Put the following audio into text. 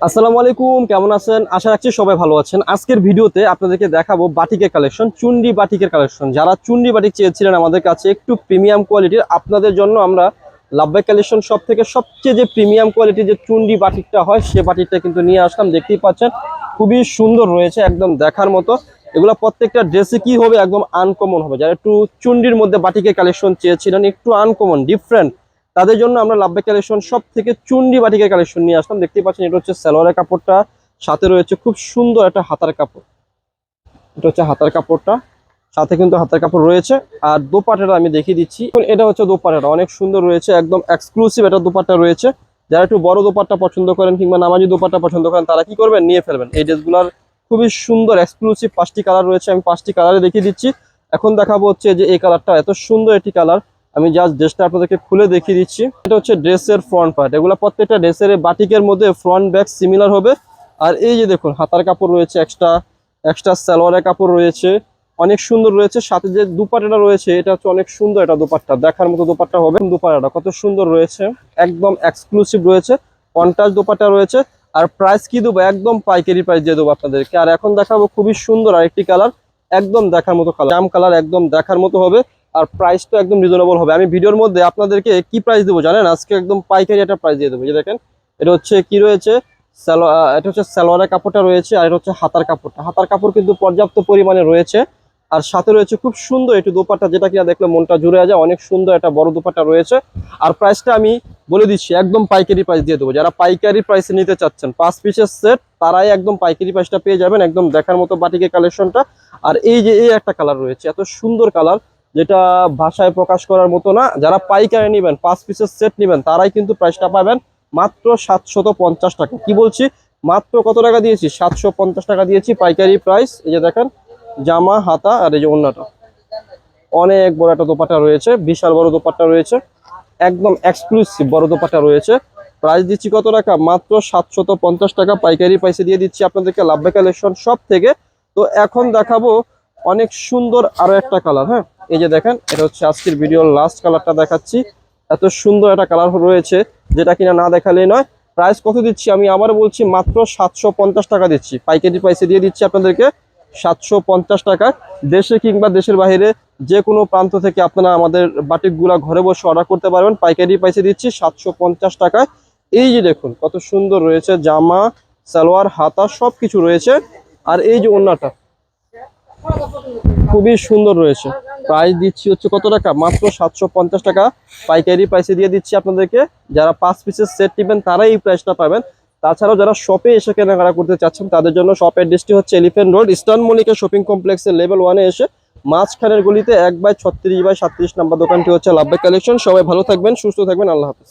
আসসালামু আলাইকুম, কেমন আছেন? আশা রাখছি সবাই ভালো আছেন। আজকের ভিডিওতে আপনাদেরকে দেখাবো বাটিকের কালেকশন, চুন্ডি বাটিকের কালেকশন। যারা চুন্ডি বাটিক চেয়েছিলেন আমাদের কাছে, একটু প্রিমিয়াম কোয়ালিটির, আপনাদের জন্য আমরা লাভবাই কালেকশন সব থেকে সবচেয়ে যে প্রিমিয়াম কোয়ালিটির যে চুন্ডি বাটিকটা হয়, সে বাটিকটা কিন্তু নিয়ে আসলাম। দেখতেই পাচ্ছেন, খুবই সুন্দর রয়েছে, একদম দেখার মতো। এগুলো প্রত্যেকটা ড্রেসে কি হবে, একদম আনকমন হবে। যারা একটু চুন্ডির মধ্যে বাটিকের কালেকশন চেয়েছিলেন, একটু আনকমন ডিফারেন্ট তাদের জন্য আমরা লাভবে কালেকশন সব থেকে চুন্ডি বাটিকের কালেকশন নিয়ে আসলাম। দেখতে পাচ্ছেন, এটা হচ্ছে সালোয়ারের কাপড়টা। সাথে রয়েছে খুব সুন্দর একটা হাতার কাপড়। এটা হচ্ছে হাতার কাপড়টা। সাথে কিন্তু হাতার কাপড় রয়েছে। আর দোপাটাটা আমি দেখিয়ে দিচ্ছি। এটা হচ্ছে দোপাটাটা অনেক সুন্দর রয়েছে, একদম এক্সক্লুসিভ এটা দোপাট্টা রয়েছে। যারা একটু বড় দোপাট্টা পছন্দ করেন কিংবা নামাজি দোপাট্টা পছন্দ করেন, তারা কি করবেন? নিয়ে ফেলবেন। এই ড্রেসগুলোর খুবই সুন্দর এক্সক্লুসিভ পাঁচটি কালার রয়েছে। আমি পাঁচটি কালারে দেখিয়ে দিচ্ছি। এখন দেখাবো হচ্ছে যে এই কালারটা এত সুন্দর একটি কালার। আমি জাস্ট ড্রেসটা আপনাদেরকে খুলে দেখিয়ে দিচ্ছি। এটা হচ্ছে ড্রেসের ফ্রন্ট পার্ট এগুলো প্রত্যেকটা ড্রেসের বাটিকের মধ্যে ফ্রন্ট ব্যাক সিমিলার হবে। আর এই যে দেখুন, হাতার কাপড় রয়েছে এক্সট্রা এক্সট্রা সালোয়ারের কাপড় রয়েছে। অনেক সুন্দর রয়েছে, সাথে যে দুপাটাটা রয়েছে, এটা হচ্ছে অনেক সুন্দর এটা দুপাট্টা। দেখার মতো দুপাট্টা হবে। দুপাট্টাটা কত সুন্দর রয়েছে, একদম এক্সক্লুসিভ রয়েছে। পঞ্চাশ দুপাট্টা রয়েছে। আর প্রাইস কি দেবো? একদম পাইকারি প্রাইস দিয়ে দেবো আপনাদেরকে। আর এখন দেখাবো খুবই সুন্দর আরেকটি কালার একদম দেখার মতো কালার জাম কালার একদম দেখার মতো হবে। আর প্রাইস প্রাইসটা একদম রিজনেবল হবে। আমি ভিডিওর মধ্যে আপনাদেরকে কি প্রাইস দেবো জানেন? আজকে একদম পাইকারি একটা প্রাইস দিয়ে দেবো যে দেখেন। এটা হচ্ছে কি রয়েছে? এটা হচ্ছে সালোয়ারের কাপড়টা রয়েছে আর এটা হচ্ছে হাতার কাপড়টা। হাতার কাপড় কিন্তু পর্যাপ্ত পরিমাণে রয়েছে আর সাথে রয়েছে খুব সুন্দর একটু দোপাট্টা, যেটা কিনা দেখলে মনটা জুড়ে যায়। অনেক সুন্দর একটা বড় দোপাট্টা রয়েছে। আর প্রাইসটা আমি বলে দিচ্ছি, একদম পাইকারি প্রাইস দিয়ে দেবো। যারা পাইকারি প্রাইসে নিতে চাচ্ছেন, পাঁচ পিসের সেট তারাই একদম পাইকারি প্রাইসটা পেয়ে যাবেন। একদম দেখার মতো বাটিকের কালেকশনটা আর এই যে এই একটা কালার রয়েছে, এত সুন্দর কালার যেটা ভাষায় প্রকাশ করার মতো না, যারা পাইকারি নেবেন, পাঁচ পিসের সেট নেবেন, তারাই কিন্তু প্রাইসটা পাবেন মাত্র সাতশত পঞ্চাশ টাকা। কি বলছি? মাত্র কত টাকা দিয়েছি? সাতশো পঞ্চাশ টাকা দিয়েছি পাইকারি প্রাইস এই যে দেখেন, জামা, হাতা আর এই যে অন্যটা অনেক বড় একটা দোপাট্টা রয়েছে, বিশাল বড় দোপাট্টা রয়েছে, একদম এক্সক্লুসিভ বড় দোপাট্টা রয়েছে। প্রাইস দিচ্ছি কত টাকা? মাত্র সাতশত পঞ্চাশ টাকা পাইকারি প্রাইসে দিয়ে দিচ্ছি আপনাদেরকে। লাভবে কালেকশন সব থেকে। তো এখন দেখাবো অনেক সুন্দর আরও একটা কালার হ্যাঁ? এই যে দেখেন, এটা হচ্ছে আজকের ভিডিওর লাস্ট কালারটা দেখাচ্ছি। এত সুন্দর একটা কালার রয়েছে, যেটা কিনা না দেখালেই নয়। প্রাইস কত দিচ্ছি? আমি আবার বলছি, মাত্র সাতশো পঞ্চাশ টাকা দিচ্ছি। পাইকারি প্রাইসে দিয়ে দিচ্ছি আপনাদেরকে, সাতশো পঞ্চাশ টাকা। দেশে কিংবা দেশের বাইরে যে কোনো প্রান্ত থেকে আপনারা আমাদের বাটিকগুলা ঘরে বসে অর্ডার করতে পারবেন। পাইকারি প্রাইসে দিচ্ছি সাতশো পঞ্চাশ টাকায় এই যে দেখুন, কত সুন্দর রয়েছে জামা, সালোয়ার, হাতা সব কিছু রয়েছে। আর এই যে ওন্নাটা খুবই সুন্দর রয়েছে। প্রাইস দিচ্ছি হচ্ছে কত টাকা? মাত্র সাতশো পঞ্চাশ টাকা। পাইকারি প্রাইসে দিয়ে দিচ্ছি আপনাদেরকে। যারা পাঁচ পিসের সেট নেবেন, তারাই এই প্রাইসটা পাবেন। তাছাড়াও যারা শপে এসে কেনাকাটা করতে চাচ্ছেন, তাদের জন্য শপ অ্যাড্রেসটি হচ্ছে Elephant Road Eastern Mallika shopping কমপ্লেক্সের লেভেল ওয়ানে এসে মাঝখানের গলিতে এক বাই ছত্রিশ বাই সাতত্রিশ নাম্বার দোকানটি হচ্ছে লাভবাই কালেকশন সবাই ভালো থাকবেন, সুস্থ থাকবেন। আল্লাহ হাফিজ।